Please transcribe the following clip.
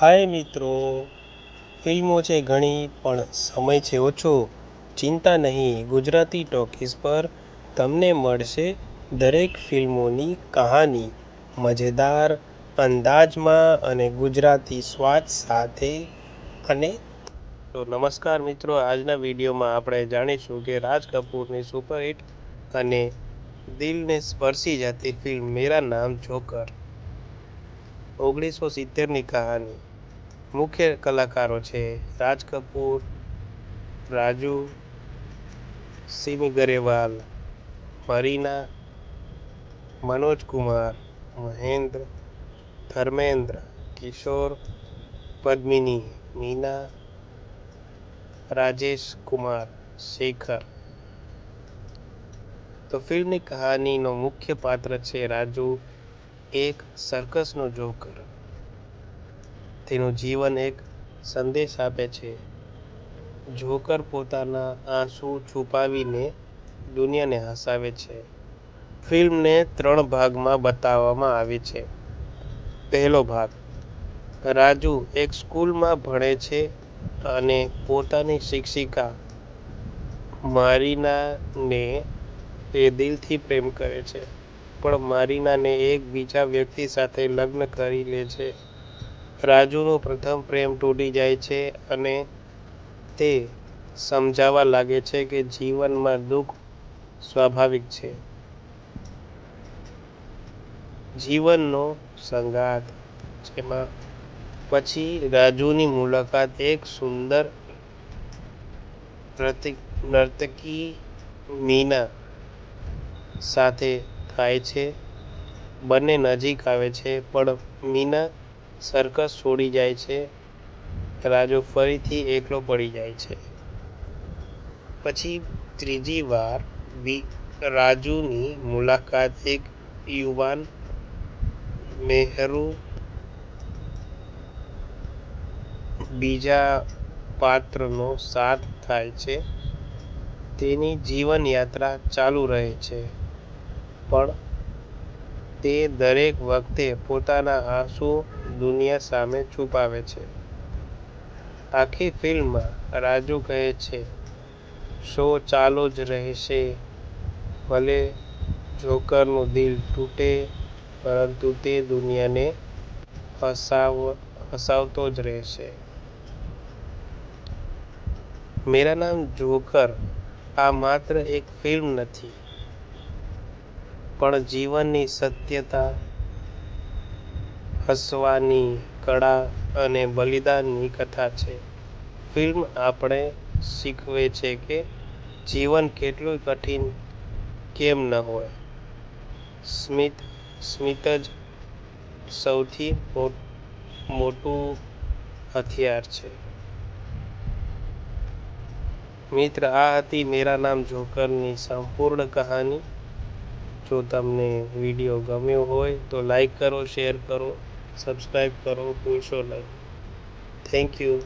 હાય મિત્રો. ફિલ્મો છે ઘણી, પણ સમય છે ઓછો. ચિંતા નહીં, ગુજરાતી ટોકીઝ પર તમને મળશે દરેક ફિલ્મોની કહાની. મજેદાર, અંદાજમાં અને ગુજરાતી સ્વાદ સાથે અને તો નમસ્કાર મિત્રો, આજના વિડીયોમાં આપણે જાણીશું કે રાજ કપૂરની સુપરહિટ અને દિલને સ્પર્શી જતી ફિલ્મ મેરા નામ જોકર. ઓગણીસો સિત્તેરની કહાની. મુખ્ય કલાકારો છે રાજ કપૂર, રાજુ, સિમી ગરેવાલ, મરીના, મનોજ કુમાર, મહેન્દ્ર, ધર્મેન્દ્ર, કિશોર, પદ્મિની, મીના, રાજેશ કુમાર, શેખર. તો ફિલ્મની કહાનીનો મુખ્ય પાત્ર છે રાજુ, એક સર્કસનો જોકર. તેનું જીવન એક સંદેશ આપે છે. જોકર પોતાના આંસુ છુપાવીને દુનિયાને હસાવે છે. ફિલ્મને ત્રણ ભાગમાં બતાવવામાં આવી છે. પહેલો ભાગ, રાજુ એક સ્કૂલમાં ભણે છે અને પોતાની શિક્ષિકા મારીનાને તે દિલથી પ્રેમ કરે છે. પણ મારીનાને એક બીજા વ્યક્તિ સાથે લગ્ન કરી લે છે. રાજુનો પ્રથમ પ્રેમ તૂટી જાય છે અને તે સમજાવા લાગે છે કે જીવનમાં દુઃખ સ્વાભાવિક છે. જીવનનો સંગાથ, જેમાં પછી રાજુની મુલાકાત એક સુંદર નર્તકી મીના સાથે થાય છે. બંને નજીક આવે છે, પણ મીના સર્કસ છોડી જાય છે. રાજો ફરીથી એકલો પડી જાય છે. પછી ત્રીજી વાર રાજુની મુલાકાત એક યુવાન મેહરુ બીજા પાત્રનો સાથ થાય છે. તેની જીવનયાત્રા ચાલુ રહે છે. પણ તે દરેક વખતે પોતાના આંસુ દુનિયા સામે છુપાવે છે. આખી ફિલ્મમાં રાજુ કહે છે, શો ચાલુ જ રહેશે. ભલે જોકરનું દિલ તૂટે, પરંતુ તે દુનિયાને હસાવ, હસાવતો જ રહેશે. મેરા નામ જોકર, આ માત્ર એક ફિલ્મ નથી. પણ જીવનની સત્યતા, હસવાની કળા અને બલિદાનની કથા છે. ફિલ્મ આપણે શીખવે છે કે જીવન કેટલું કઠિન કેમ ન હોય. સ્મિત જ સૌથી મોટું હથિયાર છે. મિત્ર, આ હતી મેરા નામ જોકરની સંપૂર્ણ કહાની. જો તમને વીડિયો ગમ્યો હોય તો લાઈક કરો શેર કરો સબસ્ક્રાઈબ કરો, ભૂલશો નહીં. Thank you